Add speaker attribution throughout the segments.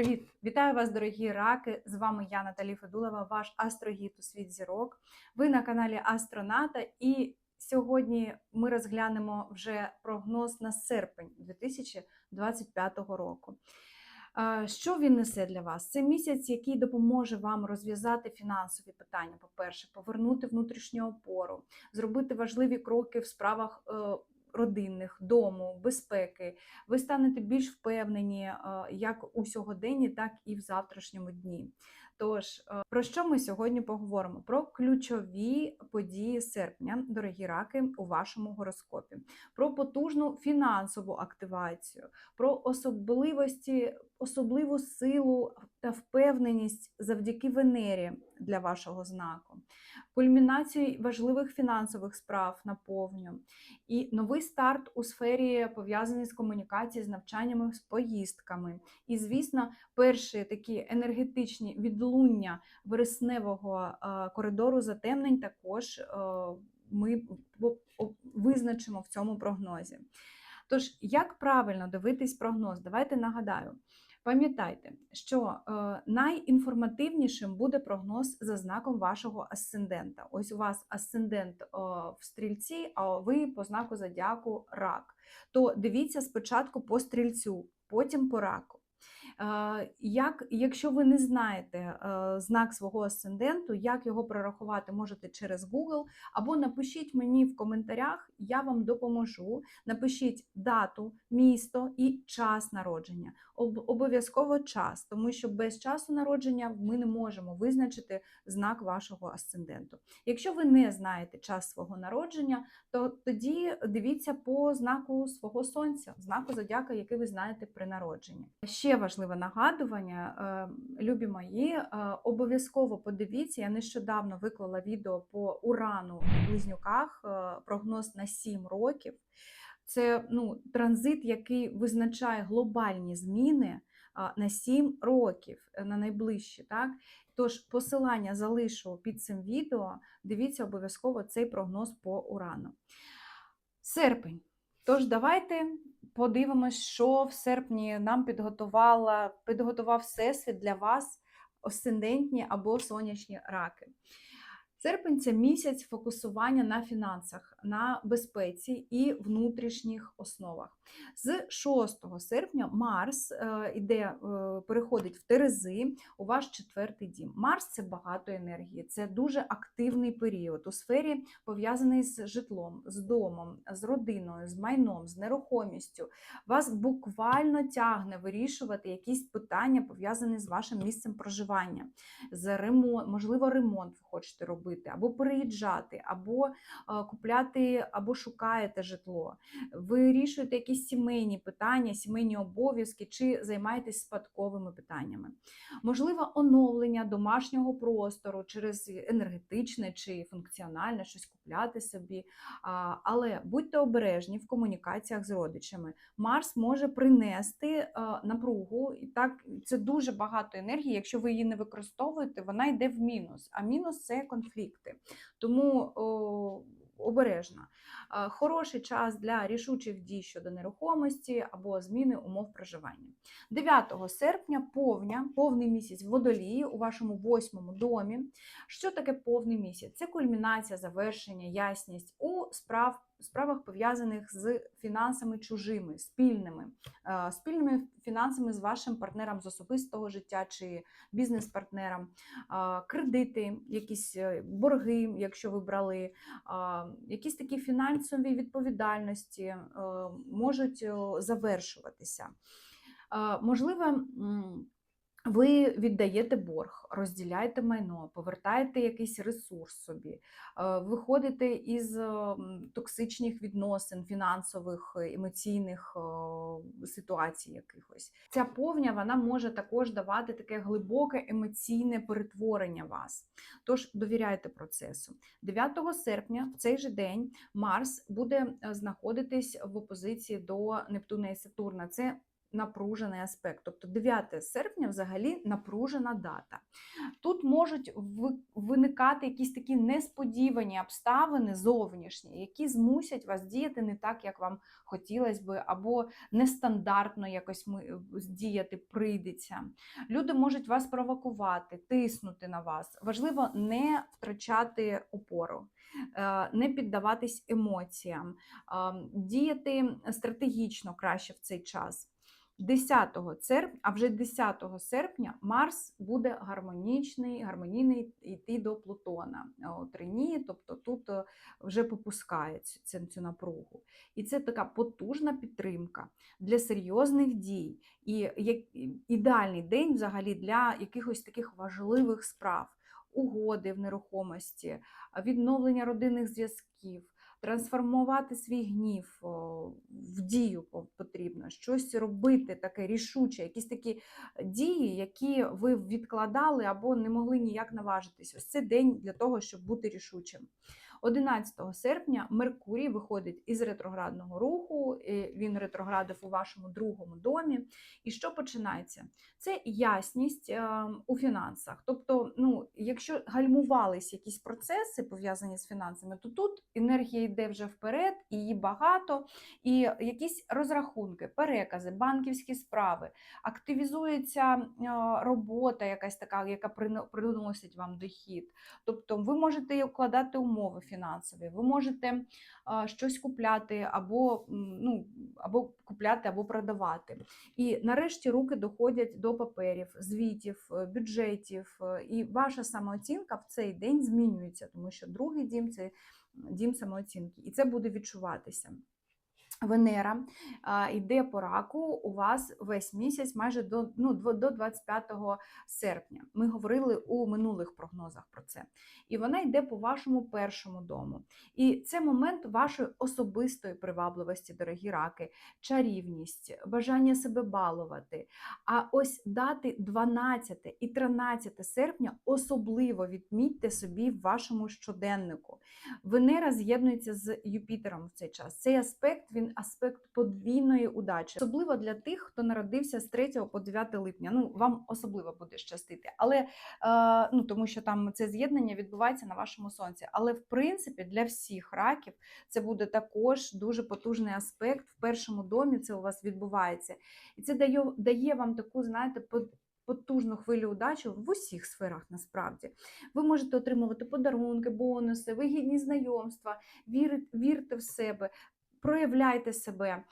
Speaker 1: Привіт! Вітаю вас, дорогі раки! З вами я, Наталі Федулова, ваш астрогід у світ зірок. Ви на каналі Астроната, і сьогодні ми розглянемо вже прогноз на серпень 2025 року. Що він несе для вас? Це місяць, який допоможе вам розв'язати фінансові питання. По-перше, повернути внутрішню опору, зробити важливі кроки в справах е, родинних, дому, безпеки. Ви станете більш впевнені е, як у сьогоденні, так і в завтрашньому дні. Тож, е, про що ми сьогодні поговоримо? Про ключові події серпня, дорогі раки, у вашому гороскопі, про потужну фінансову активацію, про особливості, особливу силу та впевненість завдяки Венері для вашого знаку, кульмінацію важливих фінансових справ наповню і новий старт у сфері пов'язаний з комунікацією, з навчаннями, з поїздками. І, звісно, перші такі енергетичні відлуння вересневого коридору затемнень також е, ми визначимо в цьому прогнозі. Тож, як правильно дивитись прогноз? Давайте нагадаю. Пам'ятайте, що е, найінформативнішим буде прогноз за знаком вашого асцендента. Ось у вас асцендент е, в стрільці, а ви по знаку зодіаку рак. То дивіться спочатку по стрільцю, потім по раку. Е, Як, якщо ви не знаєте е, знак свого асценденту, як його прорахувати, можете через Google, або напишіть мені в коментарях, я вам допоможу. Напишіть дату, місто і час народження. Об- Обов'язково час, тому що без часу народження ми не можемо визначити знак вашого асценденту. Якщо ви не знаєте час свого народження, то тоді дивіться по знаку свого сонця, знаку зодіака, який ви знаєте при народженні. Ще важливе нагадування, е, любі мої, е, обов'язково подивіться. Я нещодавно виклала відео по урану в близнюках, е, прогноз на 7 років. Це ну, транзит, який визначає глобальні зміни на 7 років е, на найближчі. Так? Тож посилання залишу під цим відео. Дивіться обов'язково цей прогноз по урану. Серпень. Тож давайте подивимось, що в серпні нам підготувала, підготував Всесвіт для вас асцендентні або сонячні раки. Серпень це місяць фокусування на фінансах, на безпеці і внутрішніх основах. З 6 серпня Марс е, іде, е, переходить в Терези у ваш четвертий дім. Марс це багато енергії, це дуже активний період у сфері, пов'язаний з житлом, з домом, з родиною, з майном, з нерухомістю. Вас буквально тягне вирішувати якісь питання, пов'язані з вашим місцем проживання, з ремонт, можливо, ремонт ви хочете робити, або переїжджати, або е, купляти, або шукаєте житло. Ви вирішуєте якісь сімейні питання, сімейні обов'язки, чи займаєтесь спадковими питаннями. Можливо, оновлення домашнього простору через енергетичне чи функціональне, щось купляти собі. Але будьте обережні в комунікаціях з родичами. Марс може принести напругу, і так це дуже багато енергії. Якщо ви її не використовуєте, вона йде в мінус. А мінус це конфлікти. Тому обережно. Е, Хороший час для рішучих дій щодо нерухомості або зміни умов проживання. 9 серпня повня, повний місяць водолії у вашому восьмому домі. Що таке повний місяць? Це кульмінація, завершення, ясність у справ. Справах пов'язаних з фінансами чужими, спільними, е, спільними фінансами з вашим партнером з особистого життя чи бізнес-партнером, е, кредити, якісь е, борги, якщо ви брали, якісь такі фінансові відповідальності можуть завершуватися. Можливо, ви віддаєте борг, розділяєте майно, повертаєте якийсь ресурс собі, е, виходите із е, токсичних відносин, фінансових, е, емоційних ситуацій якихось. Ця повня вона може також давати таке глибоке емоційне перетворення вас. Тож довіряйте процесу. 9 серпня, в цей же день, Марс буде знаходитись в опозиції до Нептуна і Сатурна. Це напружений аспект. Тобто 9 серпня взагалі напружена дата. Тут можуть виникати якісь такі несподівані обставини зовнішні, які змусять вас діяти не так, як вам хотілося би, або нестандартно якось діяти прийдеться. Люди можуть вас провокувати, тиснути на вас. Важливо не втрачати опору, е, не піддаватись емоціям, діяти стратегічно краще в цей час. 10 серпня, а вже 10 серпня Марс буде гармонічний, гармонійний йти до Плутона у трині, тобто тут е, вже попускає цю, цю- напругу. І це така потужна підтримка для серйозних дій. І ідеальний день взагалі для якихось таких важливих справ, угоди в нерухомості, відновлення родинних зв'язків. Трансформувати свій гнів в дію потрібно, щось робити таке рішуче, якісь такі дії, які ви відкладали або не могли ніяк наважитись. Ось це день для того, щоб бути рішучим. 11 серпня Меркурій виходить із ретроградного руху, він ретроградив у вашому другому домі. І що починається? Це ясність е, у фінансах. Тобто, ну, якщо гальмувались якісь процеси пов'язані з фінансами, то тут енергія йде вже вперед, її багато, і якісь розрахунки, перекази, банківські справи, активізується е, робота, якась така, яка прино- приносить вам дохід. Тобто ви можете вкладати умови фінансові, ви можете а, щось купляти або, ну, купляти, або продавати. І нарешті руки доходять до паперів, звітів, е, бюджетів, е, і ваша самооцінка в цей день змінюється, тому що другий дім це дім самооцінки, і це буде відчуватися. Венера йде по раку у вас весь місяць, майже до, ну, до 25 серпня. Ми говорили у минулих прогнозах про це. І вона йде по вашому першому дому. І це момент вашої особистої привабливості, дорогі раки, чарівність, бажання себе балувати. А ось дати 12 і 13 серпня особливо відмітьте собі в вашому щоденнику. Венера з'єднується з Юпітером в цей час. Цей аспект він аспект подвійної удачі, особливо для тих, хто народився з 3 по 9 липня. Ну вам особливо буде щастити, але е, ну тому що там це з'єднання відбувається на вашому сонці. Але в принципі для всіх раків це буде також дуже потужний аспект. В першому домі це у вас відбувається, і це дає, дає вам таку, знаєте, по- Потужну хвилю удачі в усіх сферах насправді. Ви можете отримувати подарунки, бонуси, вигідні знайомства, вірите, вірте в себе, проявляйте себе,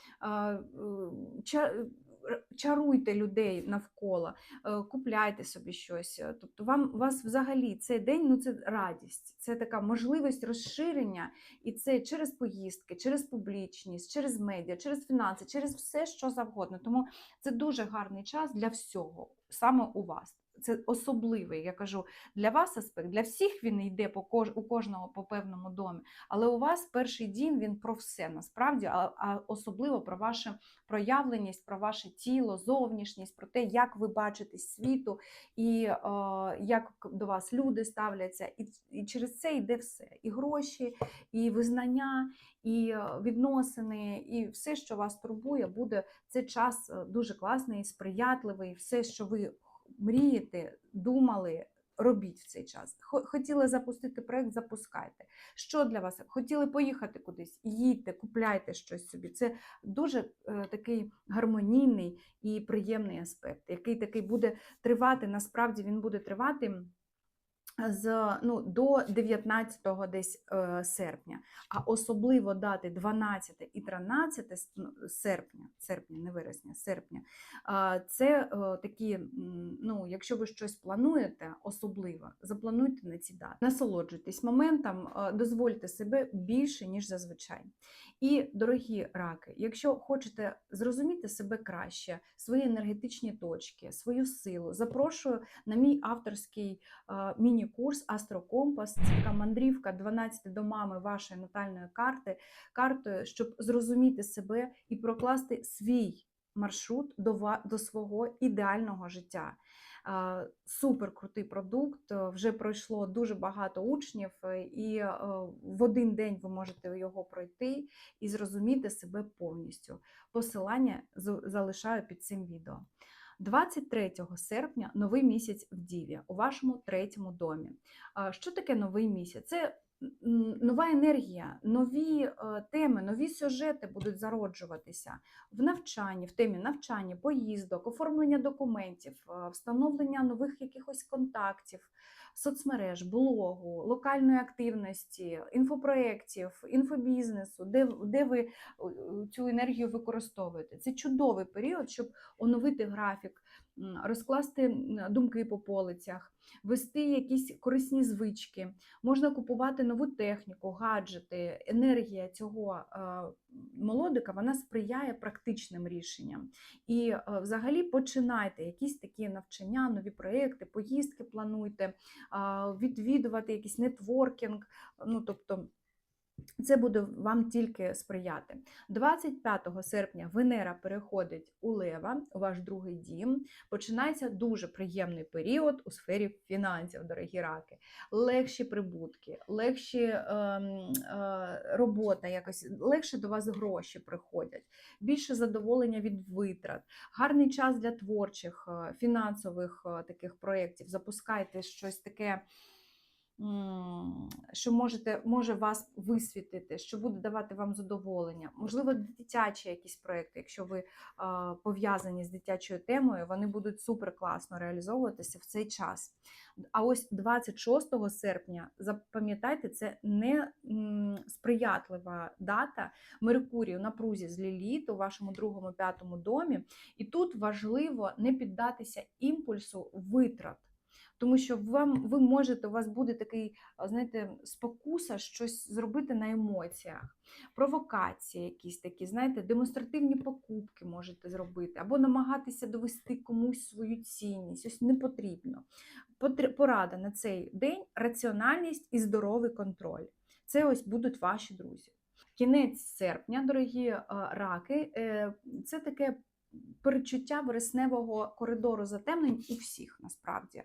Speaker 1: чаруйте людей навколо, е, купляйте собі щось. Е, Тобто, вам у вас взагалі цей день ну це радість, це така можливість розширення, і це через поїздки, через публічність, через медіа, через фінанси, через все, що завгодно. Тому це дуже гарний час для всього, саме у вас. Це особливий, я кажу, для вас аспект, для всіх він йде по кож, у кожного по певному домі. Але у вас перший дім він про все насправді, а, а особливо про вашу проявленість, про ваше тіло, зовнішність, про те, як ви бачитесь світу, і е, як до вас люди ставляться. І, і через це йде все: і гроші, і визнання, і відносини, і все, що вас турбує, буде це час е, дуже класний, сприятливий. Все, що ви мрієте, думали. Робіть в цей час. Хотіли запустити проект, запускайте. Що для вас? Хотіли поїхати кудись? Їдьте, купляйте щось собі. Це дуже е, такий гармонійний і приємний аспект, який такий буде тривати. Насправді він буде тривати з ну, до 19 десь е, серпня, а особливо дати 12 і 13 ну, серпня, серпня, не вересня, серпня. Це е, такі, ну, якщо ви щось плануєте особливо, заплануйте на ці дати. Насолоджуйтесь моментом, е, дозвольте себе більше, ніж зазвичай. І, дорогі раки, якщо хочете зрозуміти себе краще, свої енергетичні точки, свою силу, запрошую на мій авторський е, міні-курс Астрокомпас. Це така мандрівка 12 домами вашої натальної карти, картою, щоб зрозуміти себе і прокласти свій маршрут до, до свого ідеального життя. Супер крутий продукт. Вже пройшло дуже багато учнів, і е, в один день ви можете його пройти і зрозуміти себе повністю. Посилання залишаю під цим відео. 23 серпня новий місяць в Діві у вашому третьому домі. Що таке новий місяць? Це нова енергія, нові е, теми, нові сюжети будуть зароджуватися в навчанні, в темі навчання, поїздок, оформлення документів, е, встановлення нових якихось контактів, соцмереж, блогу, локальної активності, інфопроєктів, інфобізнесу, де, де ви е, цю енергію використовуєте. Це чудовий період, щоб оновити графік, розкласти думки по полицях, вести якісь корисні звички. Можна купувати нову техніку, гаджети. Енергія цього молодика вона сприяє практичним рішенням. І взагалі починайте якісь такі навчання, нові проекти, поїздки плануйте, відвідувати якийсь нетворкінг. Ну, тобто, це буде вам тільки сприяти. 25 серпня Венера переходить у Лева, у ваш другий дім. Починається дуже приємний період у сфері фінансів, дорогі раки. Легші прибутки, легші ем, е, робота, якось легше до вас гроші приходять, більше задоволення від витрат, гарний час для творчих, е, фінансових е, таких проєктів. Запускайте щось таке що можете, може вас висвітити, що буде давати вам задоволення. Можливо, дитячі якісь проекти, якщо ви пов'язані з дитячою темою, вони будуть супер класно реалізовуватися в цей час. А ось 26 серпня, запам'ятайте, це не сприятлива дата. Меркурій у напрузі з Ліліт у вашому другому п'ятому домі. І тут важливо не піддатися імпульсу витрат. Тому що вам ви можете, у вас буде такий, знаєте, спокуса щось зробити на емоціях, провокації якісь такі, знаєте, демонстративні покупки можете зробити, або намагатися довести комусь свою цінність. Ось не потрібно. Порада на цей день раціональність і здоровий контроль. Це ось будуть ваші друзі. Кінець серпня, дорогі раки, е, це таке перечуття вересневого коридору затемнень у всіх насправді.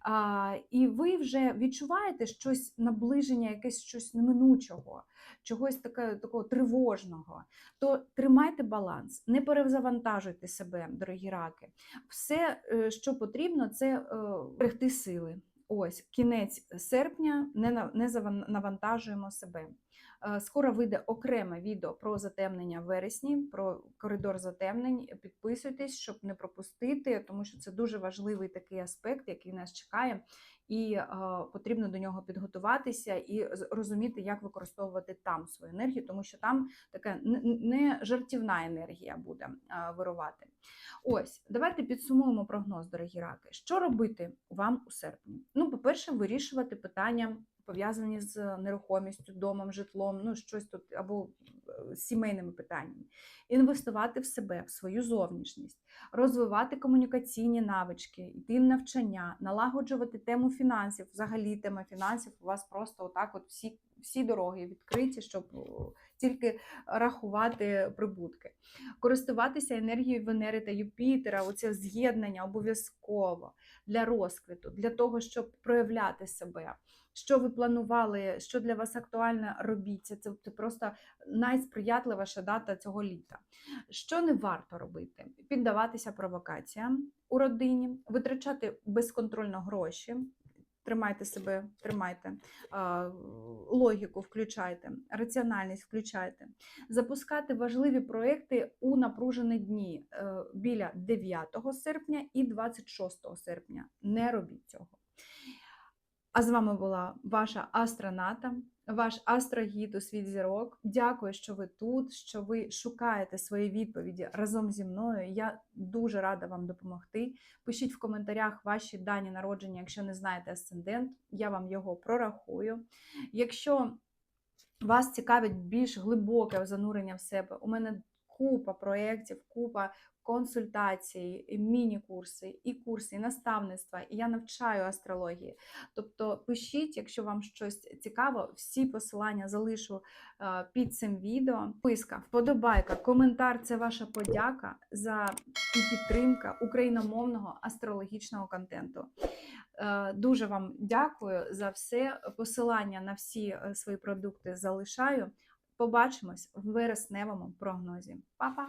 Speaker 1: А, І ви вже відчуваєте щось наближення, якесь щось неминучого, чогось таке, такого тривожного. То тримайте баланс, не перезавантажуйте себе, дорогі раки. Все, е, що потрібно, це е, берегти сили. Ось кінець серпня, не на- навантажуємо себе. Е, Скоро вийде окреме відео про затемнення в вересні, про коридор затемнень. Підписуйтесь, щоб не пропустити, тому що це дуже важливий такий аспект, який нас чекає, і е, потрібно до нього підготуватися і розуміти, як використовувати там свою енергію, тому що там така не жартівна енергія буде е, вирувати. Ось, давайте підсумуємо прогноз, дорогі раки. Що робити вам у серпні? Ну, по-перше, вирішувати питання пов'язані з нерухомістю, домом, житлом, ну щось тут або е, сімейними питаннями. Інвестувати в себе, в свою зовнішність, розвивати комунікаційні навички, йти в навчання, налагоджувати тему фінансів. Взагалі, тема фінансів у вас просто отак, от всі, всі дороги відкриті, щоб о, тільки рахувати прибутки. Користуватися енергією Венери та Юпітера, оце з'єднання обов'язково для розквіту, для того, щоб проявляти себе. Що ви планували, що для вас актуально, робіть. Це, це просто найсприятливіша дата цього літа. Що не варто робити? Піддаватися провокаціям у родині, витрачати безконтрольно гроші. Тримайте себе, тримайте, логіку включайте, раціональність включайте, запускати важливі проекти у напружені дні е, біля 9 серпня і 26 серпня. Не робіть цього. А з вами була ваша астроната, ваш астрогід у світ зірок. Дякую, що ви тут, що ви шукаєте свої відповіді разом зі мною. Я дуже рада вам допомогти. Пишіть в коментарях ваші дані народження, якщо не знаєте асцендент, я вам його прорахую. Якщо вас цікавить більш глибоке занурення в себе, у мене купа проєктів, купа консультацій, і міні-курси, і курси, і наставництва. І я навчаю астрології. Тобто пишіть, якщо вам щось цікаво, всі посилання залишу е, під цим відео. Писка, вподобайка, коментар це ваша подяка за підтримка україномовного астрологічного контенту. Е, Дуже вам дякую за все. Посилання на всі е, свої продукти залишаю. Побачимось в вересневому прогнозі. Па-па!